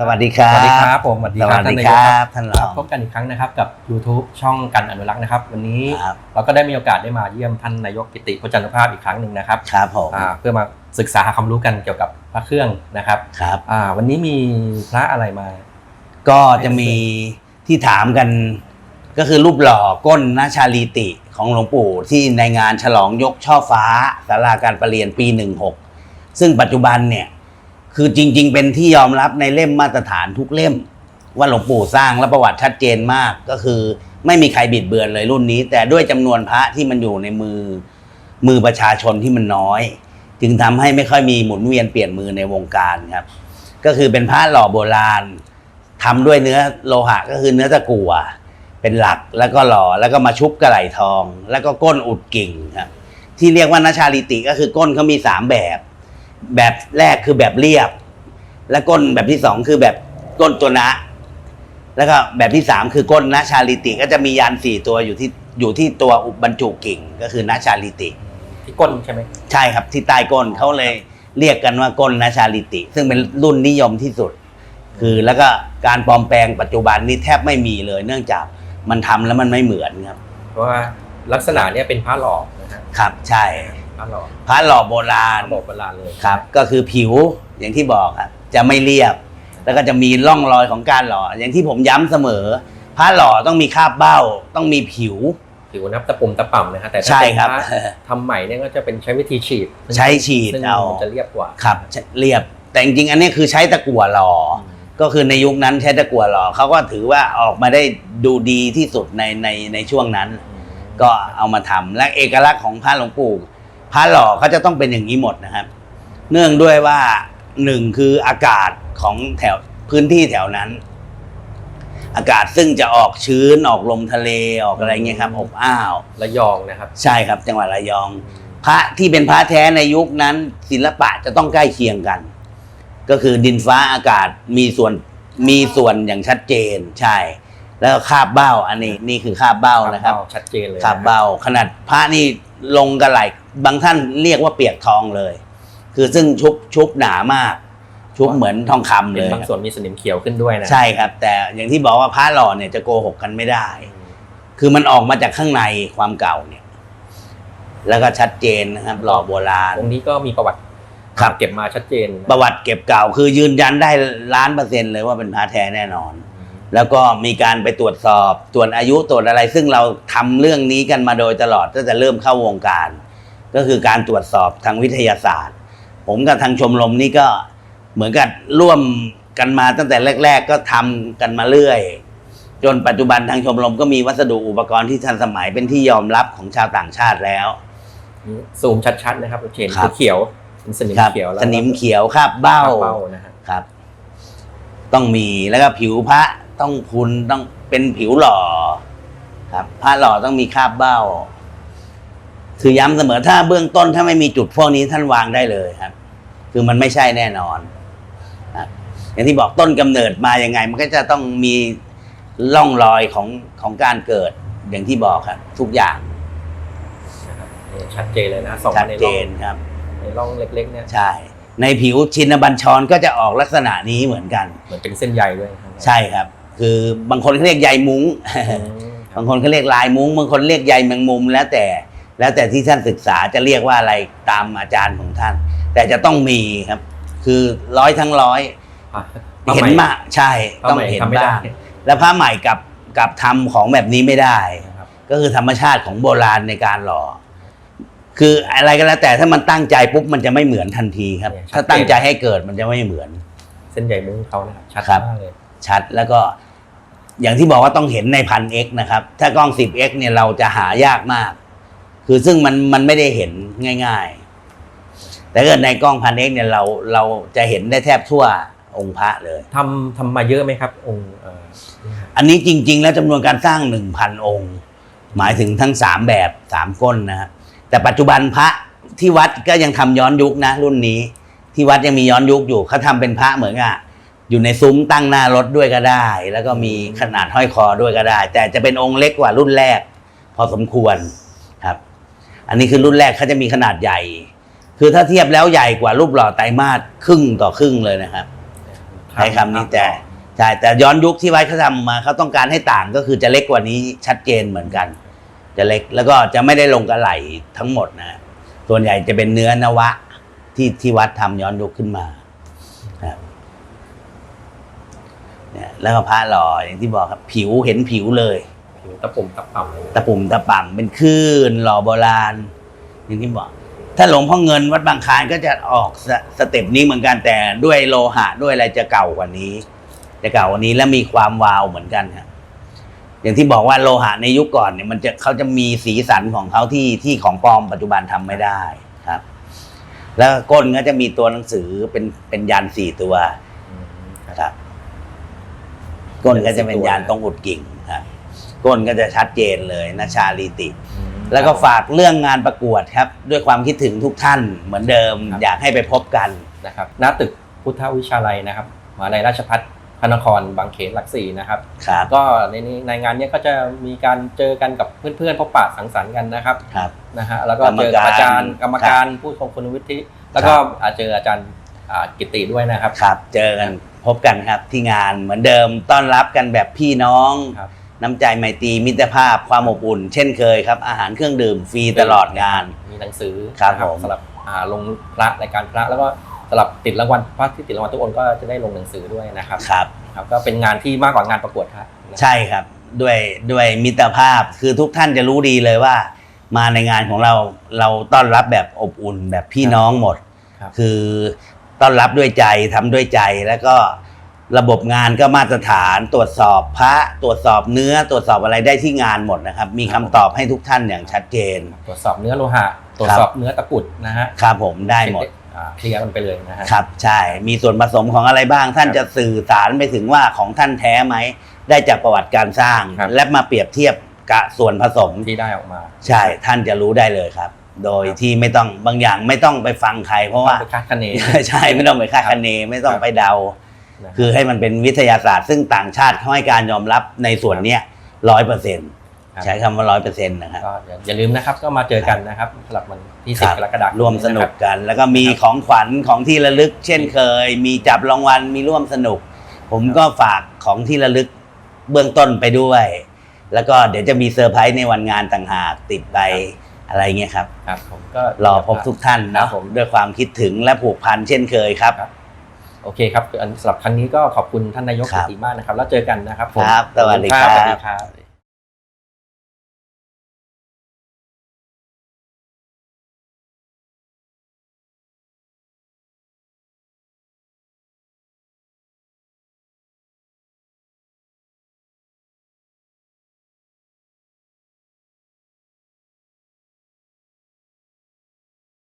สวัสดีครับ สวัสดีครับผมสวัสดีสครัวับสดีท่านคนายกรัครับบท่านรครัอบงพบกันอีกครั้งนะครับกับ YouTube ช่องกันอนุรักษ์นะครับ วันนี้ครับเราก็ได้มีโอกาสได้มาเยี่ยมท่านนายกกิติพจันทภาพอีกครั้งหนึ่งนะครับครับผมอ่าเพื่อมาศึกษาหาความรู้กันเกี่ยวกับพระเครื่องนะครับครับอ่าวันนี้มีพระอะไรมา ก็จะมีที่ถามกันก็คือรูปหล่อก้นนาชาลีติของหลวงปู่ที่ในงานฉลองยกช่อฟ้าสาราการประเรียนปี 16 ซึ่งปัจจุบันเนี่ย คือจริง ๆ เป็นที่ยอมรับในเล่มมาตรฐานทุกเล่ม ว่าหลวงปู่สร้างและประวัติชัดเจนมากก็คือ ไม่มีใครบิดเบือนเลยรุ่นนี้ แต่ด้วยจำนวนพระที่มันอยู่ในมือมือประชาชนที่มันน้อย จึงทำให้ไม่ค่อยมีหมุนเวียนเปลี่ยนมือในวงการครับ ก็คือเป็นผ้าหล่อโบราณทำด้วยเนื้อโลหะก็คือเนื้อตะกั่วเป็นหลักแล้วก็หล่อแล้วก็มาชุบกระไหลทอง แล้วก็ก้นอุดกิ่งครับที่เรียกว่านาชาลิติก็คือก้นเขามีสามแบบ แบบแรกคือแบบเรียบ และก้นแบบที่สองคือแบบก้นตัวนะ แล้วก็แบบที่สามคือก้นนาชาลิติก็จะมียันสี่ตัวอยู่ที่อยู่ที่ตัวอุบรรจุกิ่งก็คือนาชาลิติ ที่ก้นใช่ไหมใช่ครับที่ใต้ก้นเขาเลยเรียกกันว่าก้นนาชาลิติ ซึ่งเป็นรุ่นนิยมที่สุด คือแล้วก็การปลอมแปลงปัจจุบันนี้แทบไม่มีเลย เนื่องจากมันทำแล้วมันไม่เหมือนครับ เพราะว่าลักษณะเนี้ยเป็นพระหล่อนะฮะครับใช่ พระหล่อพระหล่อโบราณพระบอกโบราณเลยครับ ก็คือผิวอย่างที่บอกครับจะไม่เรียบ แล้วก็จะมีร่องรอยของการหล่อ อย่างที่ผมย้ำเสมอ พระหล่อต้องมีคราบเบ้า ต้องมีผิว ผิวนับตะปุ่มตะป่ำนะฮะแต่ถ้าใช่เป็นครับพระทำใหม่เนี่ยก็จะเป็นใช้วิธีฉีดใช้ฉีดซึ่งเอา มันจะเรียบกว่า ครับเรียบแต่จริงๆอันนี้คือใช้ตะกั่วหล่อก็คือในยุคนั้นใช้ตะกั่วหล่อเขาก็ถือว่าออกมาได้ดูดีที่สุดในในในช่วงนั้น ก็เอามาทำและเอกลักษณ์ของพระหลวงปู่พ ระหล่อเขาจะต้องเป็นอย่างนี้หมดนะครับ เนื่องด้วยว่าหนึ่งคืออากาศของแถวพื้นที่แถวนั้น อากาศซึ่งจะออกชื้นออกลมทะเลออกอะไรเงี้ยครับอบอ้าว ระยองนะครับ ใช่ครับ จังหวัดระยอง พระที่เป็นพระแท้ในยุคนั้น ศิลปะจะต้องใกล้เคียงกัน ก็คือดินฟ้าอากาศมีส่วนมีส่วนอย่างชัดเจนใช่ แล้วก็คาบเบ้าอันนี้นี่คือคาบเบ้านะครับ ชัดเจนเลยคาบเบ้า ขนาดพระนี่ ลงกระไหลบางท่านเรียกว่าเปียกทองเลย คือซึ่งชุบชุบหนามาก ชุบเหมือนทองคำเป็เลนยบางส่วนมีสนิมเขียวขึ้นด้วยนะใช่ครับ แต่อย่างที่บอกว่าพระหล่อเนี่ยจะโกหกกันไม่ได้ คือมันออกมาจากข้างในความเก่าเนี่ย แล้วก็ชัดเจนนะครับหล่อโบราณองค์นี้ก็มีประวัติครับเก็บมาชัดเจน ประวัติเก็บเก่า คือยืนยันได้ล้านเปอร์เซ็นต์เลยว่าเป็นพระแท้แน่นอน แล้วก็มีการไปตรวจสอบตรวจอายุตรวจอะไร ซึ่งเราทำเรื่องนี้กันมาโดยตลอดตั้งแต่เริ่มเข้าวงการ ก็คือการตรวจสอบทางวิทยาศาสตร์ ผมกับทางชมรมนี่ก็เหมือนกับร่วมกันมาตั้งแต่แรก ๆ ก็ทำกันมาเรื่อย จนปัจจุบันทางชมรมก็มีวัสดุอุปกรณ์ที่ทันสมัยเป็นที่ยอมรับของชาวต่างชาติแล้วซูมชัดๆนะครับเราเห็นครับเขียวเป็นสนิมครับเขียวแล้วสนิมเขียวคราบเบ้าเบ้านะฮะครับ ต้องมีแล้วก็ผิวพระ ต้องพุนต้องเป็นผิวหล่อ ครับพระหล่อต้องมีคราบเบ้า คือย้ำเสมอถ้าเบื้องต้นถ้าไม่มีจุดพวกนี้ท่านวางได้เลยครับ คือมันไม่ใช่แน่นอนครับอย่างที่บอกต้นกำเนิดมายังไง มันก็จะต้องมีร่องรอยของของการเกิด อย่างที่บอกครับ ทุกอย่างนะครับนี่ชัดเจนเลยนะสองชัดในเจร่องนครับในร่องเล็ก ๆ เนี่ยใช่ ในผิวชินบัญชรก็จะออกลักษณะนี้เหมือนกัน เหมือนเป็นเส้นใยด้วยนะครับใช่ครับ คือบางคนเขาเรียกใยมุ้งอืมบางคนเขาเรียกลายมุ้ง บางคนเรียกใยแมงมุมแล้วแต่ แล้วแต่ที่ท่านศึกษาจะเรียกว่าอะไรตามอาจารย์ของท่าน แต่จะต้องมีครับ คือร้อยทั้งร้อยอะเห็นมากใช่พระต้องใหม่เห็นทำไม่ได้บ้างแล้วพระใหม่กับกับทำของแบบนี้ไม่ได้นะครับก็คือธรรมชาติของโบราณในการหล่อคืออะไรก็แล้วแต่ถ้ามันตั้งใจปุ๊บมันจะไม่เหมือนทันทีครับ ถ้าตั้งใจให้เกิดมันจะไม่เหมือน เส้นใยมุ้งเขานะครับชัดครับมากเลยชัดแล้วก็ อย่างที่บอกว่าต้องเห็นในพันเอกนะครับ ถ้ากล้อง 10x เนี่ยเราจะหายากมาก คือซึ่งมันมันไม่ได้เห็นง่าย ๆ แต่เกิดในกล้องพันเอกเนี่ยเราเราจะเห็นได้แทบทั่วองค์พระเลยทำทำมาเยอะไหมครับ องค์เอ่อนี่ครับอันนี้จริง ๆ แล้วจำนวนการสร้าง 1,000 องค์ หมายถึงทั้ง 3 แบบ 3 ก้นนะครับแต่ปัจจุบันพระที่วัดก็ยังทำย้อนยุคนะรุ่นนี้ ที่วัดยังมีย้อนยุคอยู่เขาทำเป็นพระเหมือนอะ อยู่ในซุ้มตั้งหน้ารถด้วยก็ได้ แล้วก็มีขนาดห้อยคอด้วยก็ได้ แต่จะเป็นองค์เล็กกว่ารุ่นแรก พอสมควรครับ อันนี้คือรุ่นแรกเขาจะมีขนาดใหญ่ คือถ้าเทียบแล้วใหญ่กว่ารูปหล่อไตรมาสครึ่งต่อครึ่งเลยนะครับขใช้คำนี้แต่ใช่แต่ย้อนยุคที่ไว้เขาทำมาเขาต้องการให้ต่างก็คือจะเล็กกว่านี้ชัดเจนเหมือนกัน จะเล็กแล้วก็จะไม่ได้ลงกระไหลทั้งหมดนะส่วนใหญ่จะเป็นเนื้อนวะที่ที่วัดทำย้อนยุคขึ้นมาครับ เนี่ยแล้วก็พระหล่ออย่างที่บอกครับผิวเห็นผิวเลยผิวตะปุ่มตะป่ำเลยตะปุ่มตะป่ำเป็นคลื่นหล่อโบราณอย่างที่บอก ถ้าหลวงพ่อเงินวัดบางคลานก็จะออกสสเต็ปนี้เหมือนกันแต่ด้วยโลหะด้วยอะไรจะเก่ากว่านี้ จะเก่ากว่านี้และมีความวาวเหมือนกันครับอย่างที่บอกว่าโลหะในยุคก่อนเนี่ยมันจะเขาจะมีสีสันของเขาที่ที่ของปลอมปัจจุบันทำไม่ได้ครับ แล้วก้นก็จะมีตัวหนังสือเป็นเป็นยันสี่ตัวอืมครับครับ ก้นก็จะเป็นยันตรงอุดกิ่งครับก้นก็จะชัดเจนเลยนะชาลีติอืมแล้วก็ฝากเรื่องงานประกวดครับ ด้วยความคิดถึงทุกท่านเหมือนเดิม อยากให้ไปพบกันนะครับหน้าตึกพุทธวิชาลัยนะครับมหาลัยราชพัฒพระนครบางเขนหลักสี่นะครับครับก็ในนี้ในงานเนี้ยก็จะมีการเจอกันกับเพื่อนๆพบปะสังสรรค์กันนะครับครับนะฮะแล้วก็กรรมเจอกับการอาจารย์กรรมการผู้ทรงคุณวุฒิแล้วก็อาเจออาจารย์อ่ากิตติด้วยนะครับครับเจอกันพบกันครับที่งานเหมือนเดิมต้อนรับกันแบบพี่น้อง ครับ น้ำใจไมตรีมิตรภาพความอบอุ่น เช่นเคยครับ อาหารเครื่องดื่มฟรีตลอดงาน มีหนังสือครับนะผมสำหรับอ่าลงพระรายการพระแล้วก็สำหรับติดรางวัลพระที่ติดรางวัลทุกคนก็จะได้ลงหนังสือด้วยนะครับครับ ครับก็เป็นงานที่มากกว่างานประกวดครับนะใช่ครับด้วยด้วยมิตรภาพคือทุกท่านจะรู้ดีเลยว่า มาในงานของเราเราต้อนรับแบบอบอุ่นแบบพี่น้องหมด ครับ คือ ต้อนรับด้วยใจทำด้วยใจแล้วก็ระบบงานก็มาตรฐาน ตรวจสอบพระตรวจสอบเนื้อ ตรวจสอบอะไรได้ที่งานหมดนะครับ มีคำตอบให้ทุกท่านอย่างชัดเจน ตรวจสอบเนื้อโลหะตรวจสอบเนื้อตะกรุดนะฮะครับผมได้หมดอ่าเคลียร์กันไปเลยนะฮะครับใช่มีส่วนผสมของอะไรบ้างท่านครับจะสื่อสารไปถึงว่าของท่านแท้ไหมได้จากประวัติการสร้างครับและมาเปรียบเทียบกับส่วนผสมที่ได้ออกมา ใช่ท่านจะรู้ได้เลยครับ โดยครับที่ไม่ต้องบางอย่างไม่ต้องไปฟังใคร เพราะว่าไปคาดคะเน ใช่ไม่ต้องไปคาดคะเนไม่ต้องครับไปเดา นะคือให้มันเป็นวิทยาศาสตร์ ซึ่งต่างชาติเขาให้การยอมรับในส่วนเนี้ยร้อยเปอร์เซ็นต์ครับใช้คำว่าร้อยเปอร์เซ็นต์นะครับ ก็อย่าอย่าลืมนะครับ ก็มาเจอกันนะครับสำหรับวันที่ครั10บกรกฎาคมร่วมสนุกะคบ กัน แล้วก็มีของขวัญของที่ระลึก เช่นเคย มีจับรางวัลมีร่วมสนุก ผมก็ฝากของที่ระลึกเบื้องต้นไปด้วย แล้วก็เดี๋ยวจะมีเซอร์ไพรส์ในวันงานต่างหากติดไป อะไรเงี้ยครับครับผมก็รอพบทุกท่านครัเนาะบผมด้วยความคิดถึงและผูกพันเช่นเคยครับครับโอเคครับอันสำหรับครั้งนี้ก็ขอบคุณท่านนายกครักิบติมากนะครับ แล้วเจอกันนะครับผมครับสวัสดีขอณครับสวัสดีครับ